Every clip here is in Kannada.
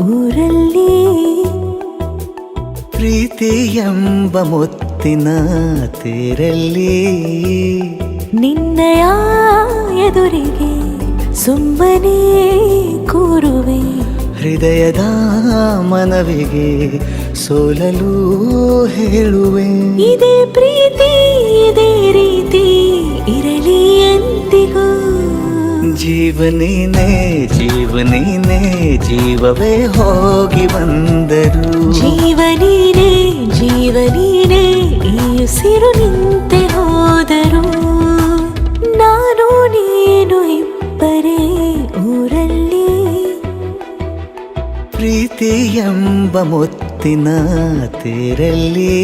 ಊರಲ್ಲಿ ಪ್ರೀತಿ ಎಂಬ ಮುತ್ತಿನ ತೇರಲ್ಲಿ ನಿನ್ನಯ ಎದುರಿಗೆ ಸುಮ್ಮನೆ ಕೂರುವೆ. ಹೃದಯದ ಮನವಿಗೆ ಸೋಲಲು ಹೇಳುವೆ. ಇದೇ ಪ್ರೀತಿ ಇದೇ ರೀತಿ ಇರಲಿ ಎಂದಿಗೂ. ಜೀವನೇನೆ ಜೀವನೇನೆ ಜೀವವೇ ಹೋಗಿ ಬಂದರು. ಜೀವನೀನೇ ಜೀವನೀನೇ ಈ ಉಸಿರು ನಿಂತೆ ಹೋದರು. ನಾನು ನೀನು ಇಬ್ಬರೇ ಊರಲ್ಲಿ. ಪ್ರೀತಿ ಎಂಬ ಮುತ್ತಿನ ತೇರಲ್ಲಿ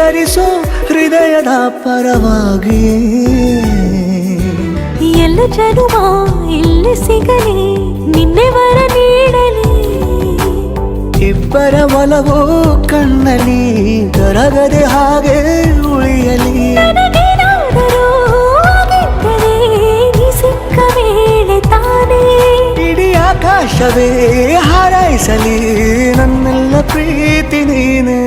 ಸ್ವೀಕರಿಸೋ ಹೃದಯದ ಪರವಾಗಿ. ಎಲ್ಲ ಜನುಮ ಇಲ್ಲಿ ಸಿಗಲಿ ನಿನ್ನೆ ವರ ನೀಡಲಿ. ಇಬ್ಬರ ಒಲವು ಕಣ್ಣಲಿ ಕರಗದೆ ಹಾಗೆ ಉಳಿಯಲಿ. ಇಡೀ ಆಕಾಶವೇ ಹಾರೈಸಲಿ ನನ್ನೆಲ್ಲ ಪ್ರೀತಿ ನೀನೆ.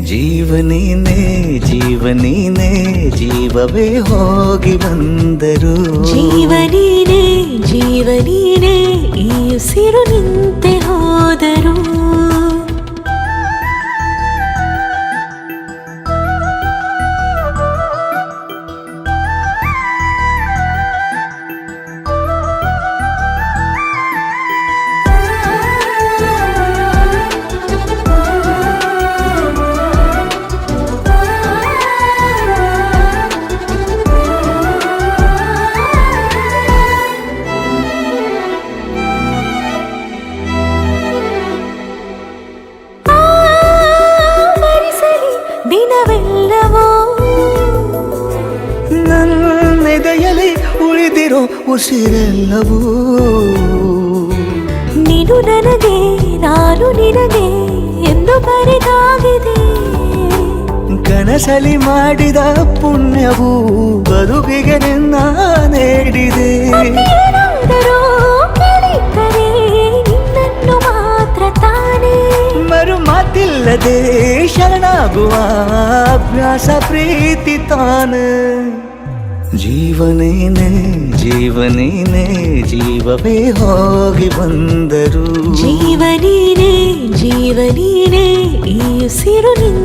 ಜೀವನೀನೇ ಜೀವನೀನೇ ಜೀವವೇ ಹೋಗಿ ಬಂದರು ಜೀವನೀನೇ ಜೀವನೀನೇ ಈ ಉಸಿರು ನಿಂತೆ ಹೋದರು ಉಸಿರೆಲ್ಲವೂ ನೀನು ನನಗೆ ನಾನು ನಿನಗೆ ಎಂದು ಬರೆದಾಗಿದೆ. ಕನಸಲಿ ಮಾಡಿದ ಪುಣ್ಯವು ಬದುಕಿಗೆ ನಿನ್ನ ನೀಡಿದೆ. ಮರು ಮಾತಿಲ್ಲದೆ ಶರಣಾಗುವ ಅಭ್ಯಾಸ ಪ್ರೀತಿ ತಾನ. ಜೀವನೇನೆ ಜೀವನೇನೆ ಜೀವವೇ ಹೋಗಿ ಬಂದರು ಜೀವನೀನೇ ಜೀವನೀನೇ ಈ ಉಸಿರು ನಿಂತೆ ಹೋದರು